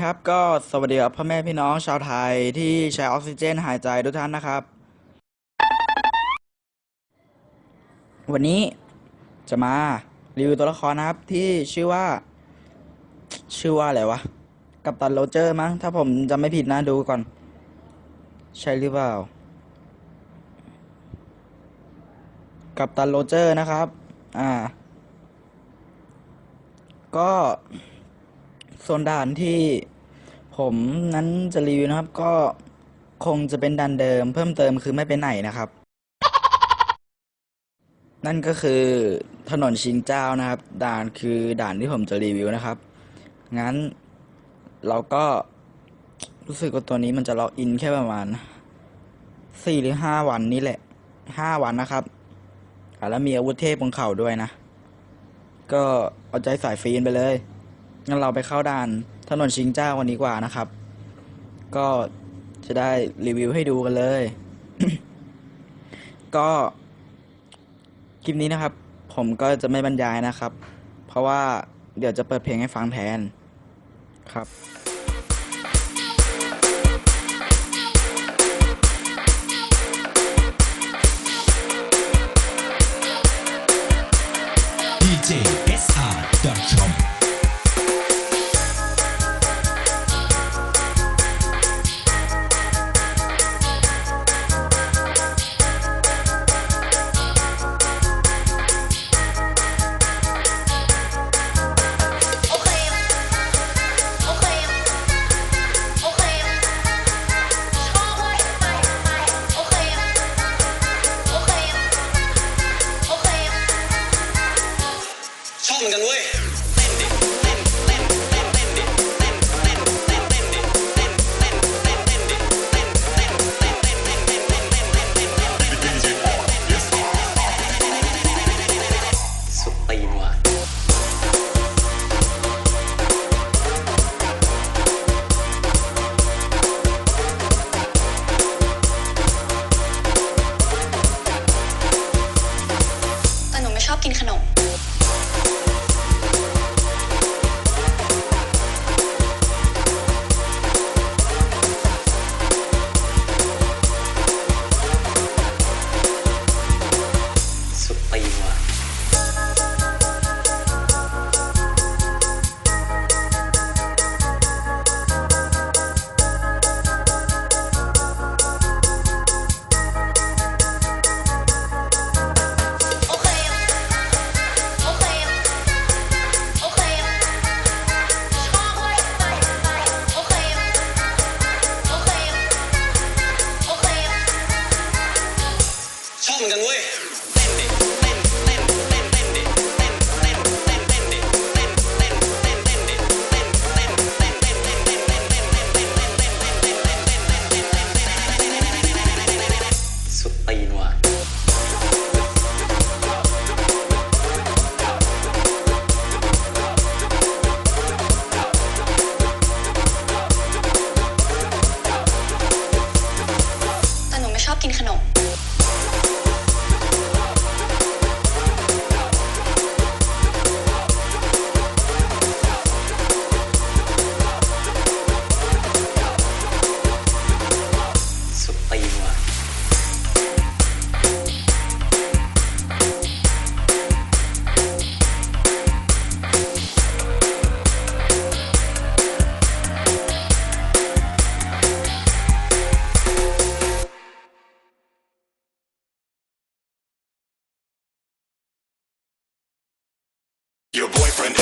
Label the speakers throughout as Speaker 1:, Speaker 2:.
Speaker 1: ครับก็สวัสดีครับพ่อแม่พี่น้องชาวไทยที่ใช้ออกซิเจนหายใจทุกท่านนะครับ วันนี้จะมารีวิวตัวละครนะครับที่ชื่อว่า ชื่อว่าอะไรวะ กัปตันโรเจอร์มั้งถ้าผมจำไม่ผิดนะดูก่อน ใช่หรือเปล่า กัปตันโรเจอร์นะครับ อ่า ก็ โซนด่านที่ผมนั้นจะรีวิวนะครับ ก็คงจะเป็นด่านเดิม เพิ่มเติมคือไม่ไปไหนนะครับ นั่นก็คือถนนชิงเจ้านะครับ ด่านคือด่านที่ผมจะรีวิวนะครับ งั้นเราก็รู้สึกว่าตัวนี้มันจะล็อกอินแค่ประมาณสี่หรือห้าวันนี้แหละห้าวันนะครับแล้วมีอาวุธเทพบนเข่าด้วยนะ ก็เอาใจสายฟีนไปเลย งั้นเราไปเข้าด่านถนนชิงเจ้าวันนี้กว่านะครับ ก็จะได้รีวิวให้ดูกันเลย ก็ คลิปนี้นะครับ ผมก็จะไม่บรรยายนะครับ เพราะว่าเดี๋ยวจะเปิดเพลงให้ฟังแทนครับ
Speaker 2: DJSR.com
Speaker 3: โ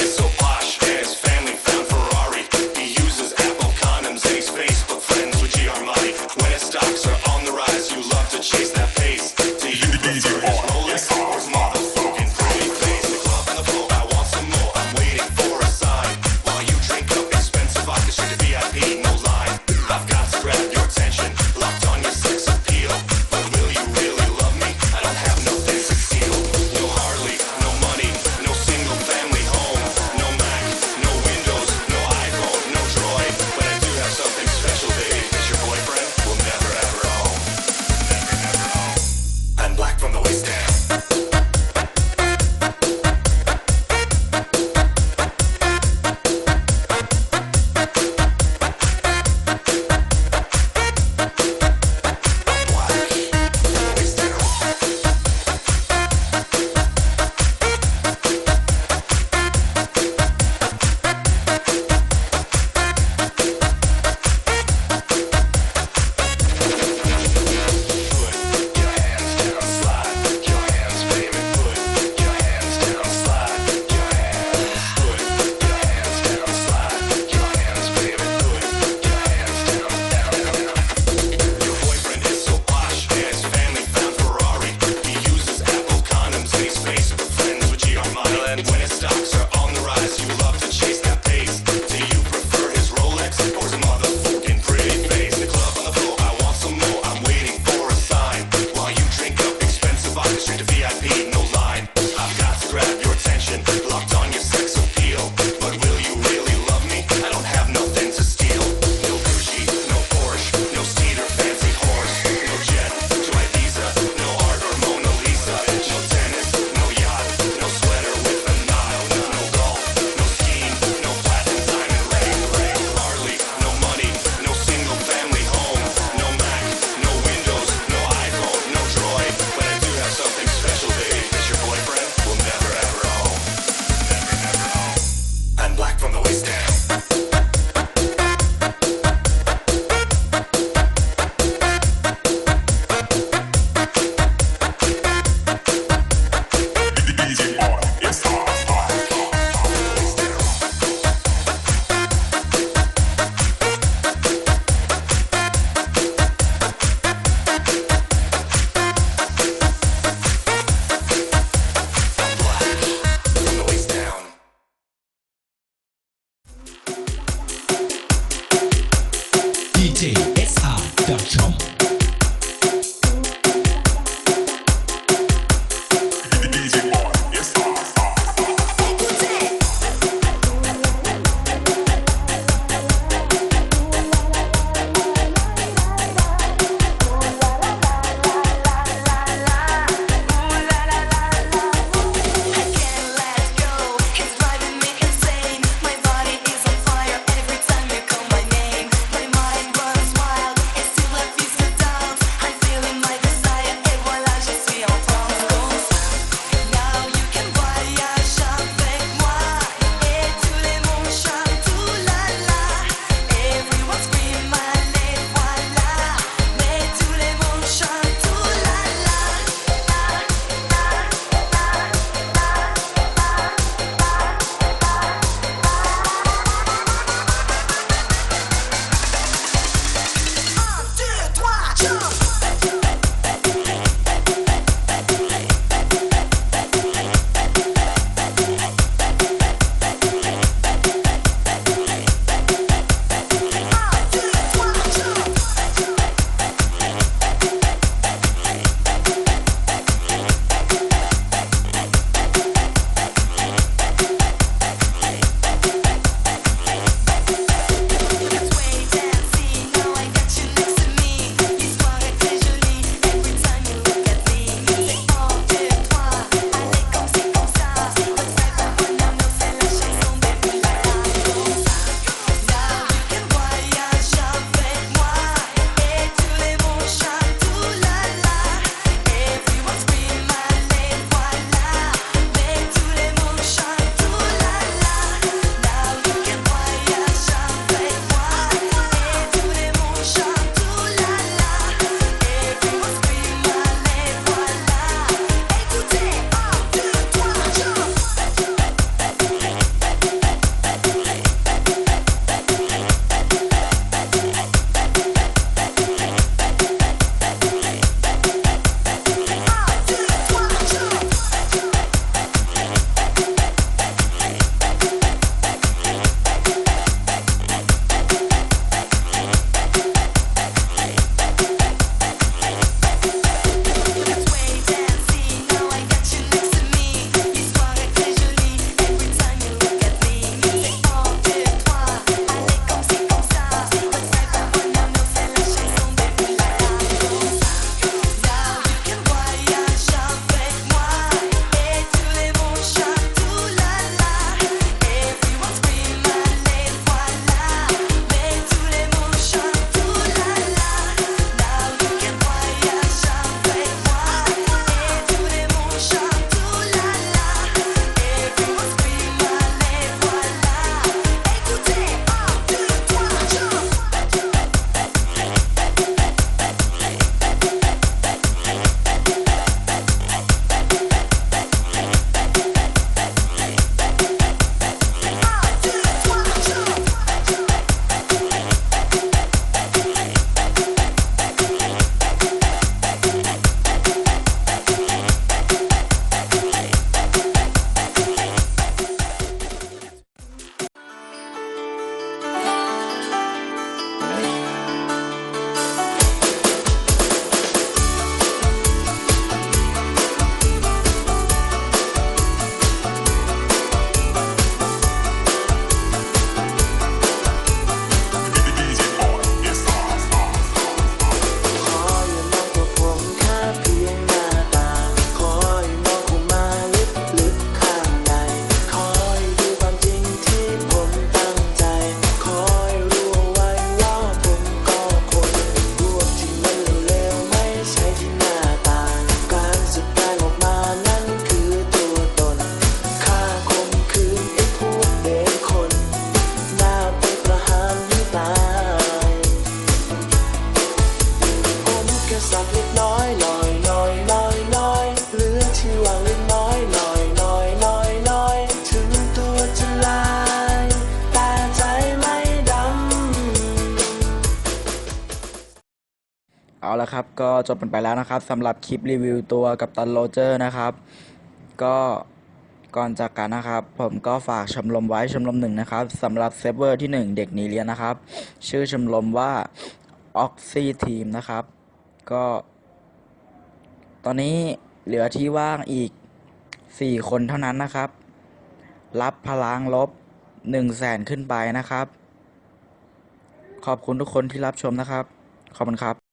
Speaker 3: eso. City. เอา
Speaker 2: ละ
Speaker 1: ครับ ก็จบกันไปแล้วนะครับสำหรับคลิปรีวิวตัวกับตันโรเจอร์นะครับ ก็ก่อนจากกันนะครับ ผมก็ฝากชมรมไว้ชมรมหนึ่งนะครับสำหรับเซิร์ฟเวอร์ที่ 1 เด็กนีเรียนนะครับ ชื่อชมรมว่า Oxy Team นะครับ ก็ ตอนนี้เหลือที่ว่างอีก 4 คนเท่านั้นนะครับ รับพลังลบ1 0 0 0 0แสนขึ้นไปนะครับ ขอบคุณทุกคนที่รับชมนะครับ ขอบคุณครับ